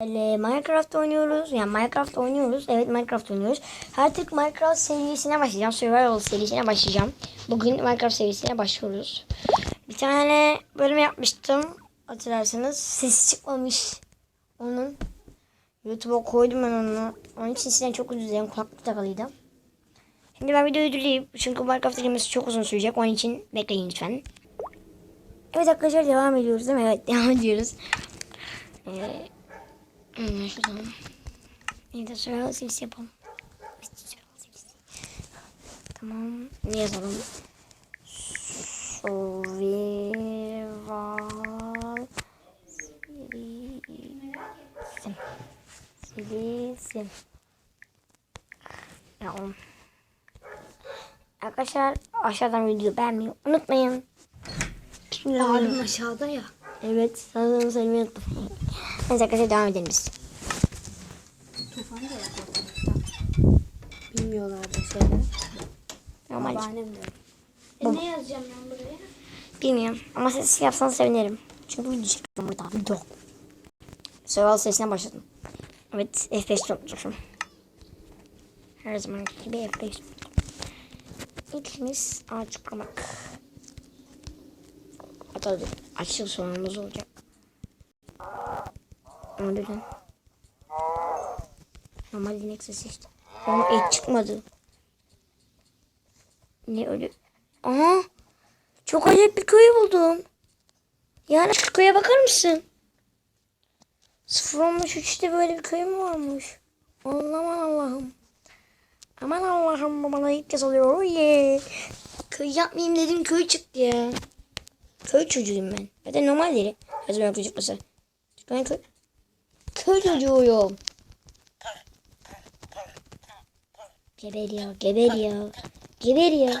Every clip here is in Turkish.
Böyle Minecraft oynuyoruz. Yani Minecraft oynuyoruz. Evet Minecraft oynuyoruz. Artık Minecraft serisine başlayacağım. Survival serisine başlayacağım. Bugün Minecraft serisine başlıyoruz. Bir tane bölüm yapmıştım. Hatırlarsanız. Ses çıkmamış. Onun. YouTube'a koydum ben onu. Onun için sizden çok özür dilerim. Kulaklık takalıydı. Şimdi ben videoyu durdurayım. Çünkü Minecraft girmesi çok uzun sürecek. Onun için bekleyin lütfen. Evet arkadaşlar devam ediyoruz değil mi? Evet devam ediyoruz. Ee, Şuradan. Bir de survival serisi yapalım. Tamam. Ne yazalım? Survival serisi. Serisi. Ya oğlum. Arkadaşlar aşağıdan video beğenmeyi unutmayın. Abim aşağıda ya. Evet, sana söylemeyi unuttum. Neyse arkadaşlar devam edelim biz. Tufan da. Bilmiyorlar da şeyler. Normal. Babaannem de. E ne yazacağım ben buraya? Bilmiyorum ama siz yapsanız sevinirim. Çünkü video çekiyorum burada. Video. Survival sesine başladım. Evet F5 tutmuşum. Her zaman gibi F5 tuttum. İlkimiz ağaç kırmak. Hatta. Açıl sonumuz olacak. Ama neden? Normal inek sesi işte. Ama et çıkmadı. Ne öyle? Aha! Çok acayip bir köy buldum. Yani şu köye bakar mısın? Sıfır olmuş üçte böyle bir köy mü varmış? Aman Allah'ım. Aman Allah'ım bu bana ilk kez oluyor. Oh yeah. Köy yapmayayım dedim köy çıktı ya. Köy çocuğuyum ben. Zaten normal değil. Her zaman mesela. Çünkü ben köy, köy çocuğuyum. Geberiyor, geberiyor, geberiyor.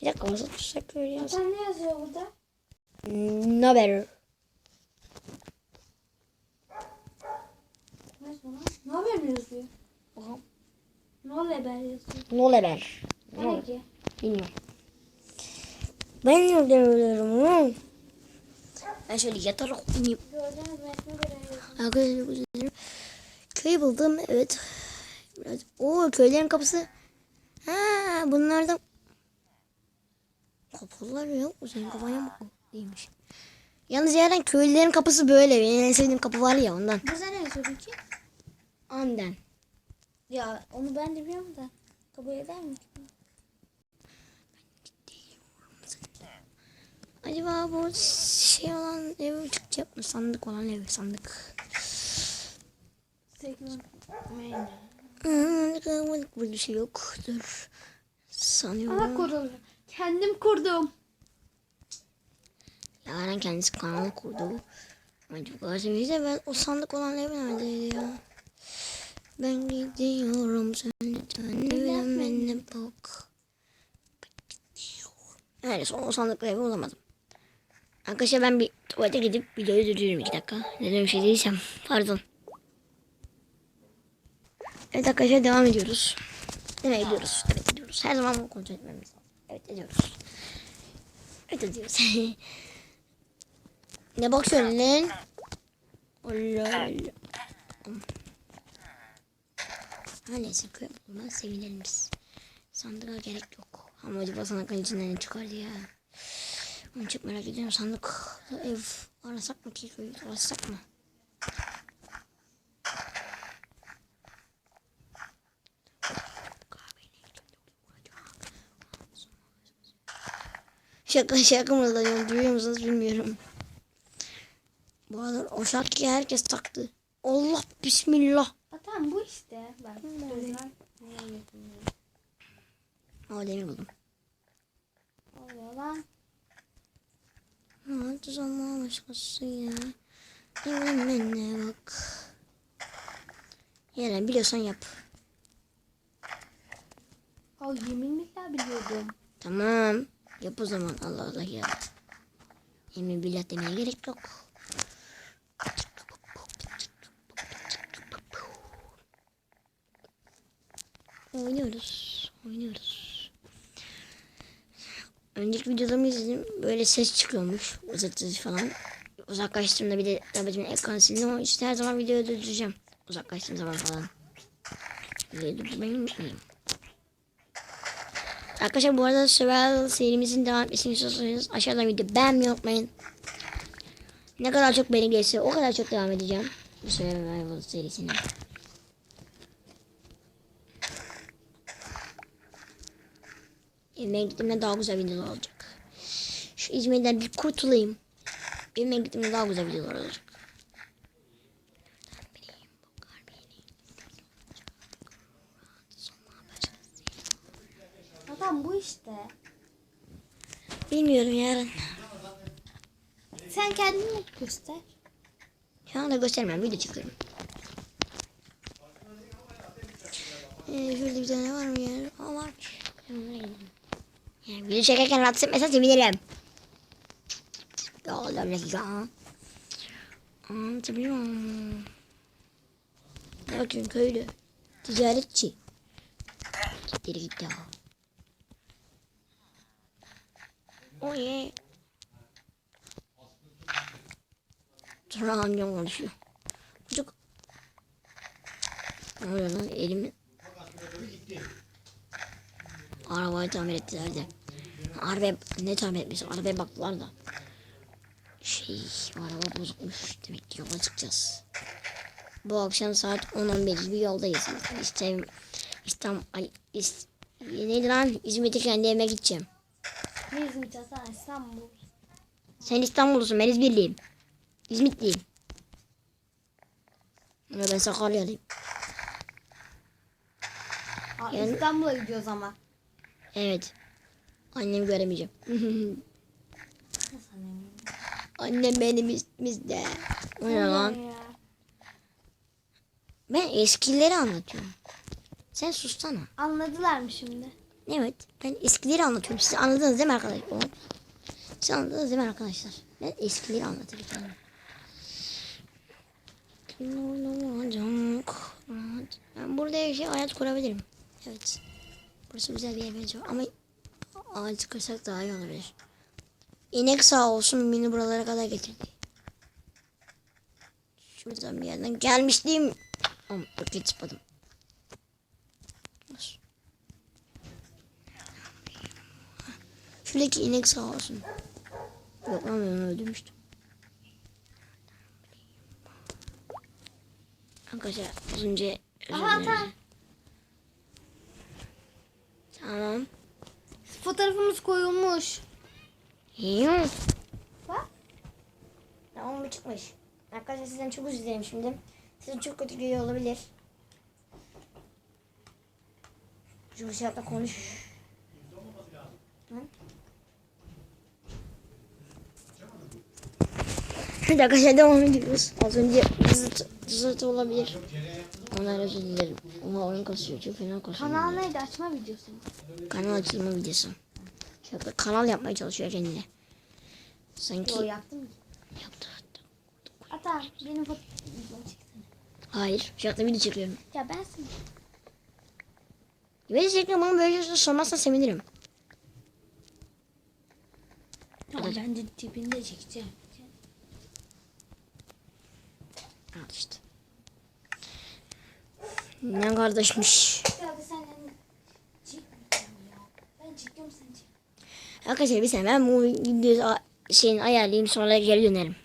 Bir dakika nasıl tutsak böyle ya? Sen ne yazıyor burada? No better. Ne haber mi yazıyor? Aha. Ne haber yazıyor? No lever. O ne ki? Bilmiyorum. Ben nereden ölüyorum? Ben şöyle yatarak yazıyor. Arkadaşlar özür. Köyü buldum. Evet. Biraz... Oo köylerin kapısı. Ha bunlardan. Kapılar yok. Senin kafaya mı değilmiş. Yalnız yerden köylülerin kapısı böyle. Benim en sevdiğim kapı var ya ondan. Burada ne yazıyor peki? Ondan. Ya onu ben de biliyorum da. Kabul eder mi? Acaba bu şey olan ev çıkacak mı? Sandık olan ev sandık. Burada bir şey yoktur. Sanıyorum. Ama kurdum. Kendim kurdum. Yaren kendisi kanal kurdu. Ama çok azimizde ben o sandık olan ev neredeydi ya? Ben gidiyorum sen lütfen evlen benimle bak. Son o sandıklı evi bulamadım. Arkadaşlar ben bir tuvalete gidip videoyu durduruyorum iki dakika. Neden bir şey değilsem pardon. Evet arkadaşlar devam ediyoruz. Nereye gidiyoruz? Evet ediyoruz. Her zaman bunu kontrol etmemiz lazım. Evet ediyoruz. Evet ediyoruz. ne bakıyorsun lan? Allah Allah. Ha neyse köy bulma sevinelim biz. Sandığa gerek yok. Ama acaba sandıkın içinden ne çıkardı ya? Onu çok merak ediyorum. Sandık ev arasak mı ki köy arasak mı? Şaka şaka mı lanıyorum duyuyor musunuz bilmiyorum. Bu arada o şarkıyı herkes taktı. Allah bismillah. Tamam bu işte. Bak. Lan. Aa demir buldum. Oluyor lan. Hadi zaman başkası ya. Evlenmene bak. Yaren biliyorsan yap. Aa yemin billah biliyordum. Tamam. Yap o zaman Allah Allah ya. Yemin billah demeye gerek yok. Oynuyoruz. Oynuyoruz. Önceki videolarımı izledim. Böyle ses çıkıyormuş. Uzatıcı falan. Uzaklaştığımda bir de tabletimin ekranı sildim ama işte her zaman videoyu durduracağım. Uzaklaştığım zaman falan. Arkadaşlar bu arada Survival serimizin devam etmesini istiyorsanız aşağıdan video beğenmeyi unutmayın. Ne kadar çok beğeni gelirse o kadar çok devam edeceğim. Bu Survival serisine. Evime gittiğimde daha güzel videolar olacak. Şu İzmir'den bir kurtulayım. Evime gittiğimde daha güzel videolar olacak. Adam bu işte. Bilmiyorum yarın. Sen kendini göster. Şu anda göstermem. Video çekiyorum. Ee, şurada bir tane var mı yer? Aa varmış. Hemen oraya gidelim. Yani video çekerken rahatsız etmesen sevinirim. Ya Allah dakika. Anlatabiliyorum. Bakıyorsun köylü? Ticaretçi. Gitleri gitti ya. Yeah. Sonra amcam konuşuyor. Çocuk. Ne oluyor lan elimi. Arabayı tamir ettiler de. Arabaya ne tamir etmiş? Arabaya baktılar da. Şey araba bozukmuş. Demek ki yola çıkacağız. Bu akşam saat 10-11 bir yoldayız. İşte İstanbul, İst, neydi lan? İzmir'de kendi evime gideceğim. Ne İzmir Hasan İstanbul. Sen İstanbullusun, ben İzmirliyim. İzmitliyim. Ama ben Sakaryalıyım. Yani- İstanbul'a gidiyoruz ama. Evet. Annemi göremeyeceğim. Annem? Benim üstümüzde. O ne lan? Ben eskileri anlatıyorum. Sen sussana. Anladılar mı şimdi? Evet. Ben eskileri anlatıyorum. Siz anladınız değil mi arkadaşlar? Siz anladınız değil mi arkadaşlar? Ben eskileri anlatacağım. Ben burada yaşayıp hayat kurabilirim. Evet. Burası güzel bir yer bence. Ama ağaç kırsak daha iyi olabilir. İnek sağ olsun beni buralara kadar getirdi. Şuradan bir yerden gelmiştim. Ama. Nasıl? Şuradaki inek sağ olsun. Yok lan ben öldürmüştüm. Arkadaşlar az önce özür dilerim. Tamam. Fotoğrafımız koyulmuş. Yok. Bak. Tamam bu çıkmış. Arkadaşlar sizden çok özür dilerim şimdi. Size çok kötü geliyor olabilir. Şu şartla konuş. Evet arkadaşlar devam ediyoruz. Az önce zıt, zıt olabilir. Ondan özür dilerim. Ama oyun kasıyor. Çok fena kasıyor. Kanal neydi? Açma videosu. mu? Kanal açılma videosu. Şöyle kanal yapmaya çalışıyor kendine. Sanki Yo yaptım mı? yaptı. Ata benim foto videomu çeksene. Hayır. Şu anda video çekiyorum. Ya bensin. Video çekiyorum ama böyle şey sormazsan sevinirim. Tamam ben de tipinde çekeceğim. Al işte. Ne kardeşmiş. Ya sen yani çekmiyorum ya. Ben çekiyorum sen çek. Arkadaşlar bir saniye ben bu videoyu şeyin ayarlayayım sonra geri dönerim.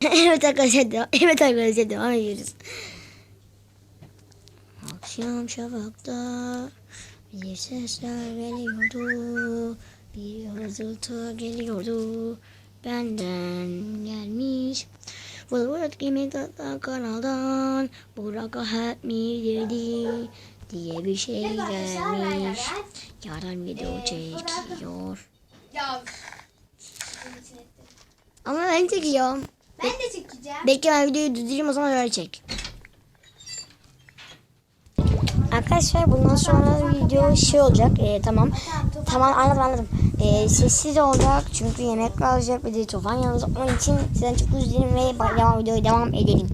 evet arkadaşlar devam, evet arkadaşlar devam ediyoruz. Akşam şafakta bir sesler geliyordu. Bir hızıltı geliyordu. Benden gelmiş. Vılvırt gibi tatlı kanaldan Burak help me dedi diye bir şey gelmiş. Yarın video çekiyor. Ya. Ama ben çekiyorum. Ben de çekeceğim. Bekle ben videoyu durdurayım o zaman öyle çek. Arkadaşlar bundan sonra video şey olacak. Ee, tamam. Tamam anladım anladım. Ee, sessiz olacak çünkü yemek kalacak bir de tufan yanımızda. Onun için sizden çok dilerim ve devam videoya devam edelim.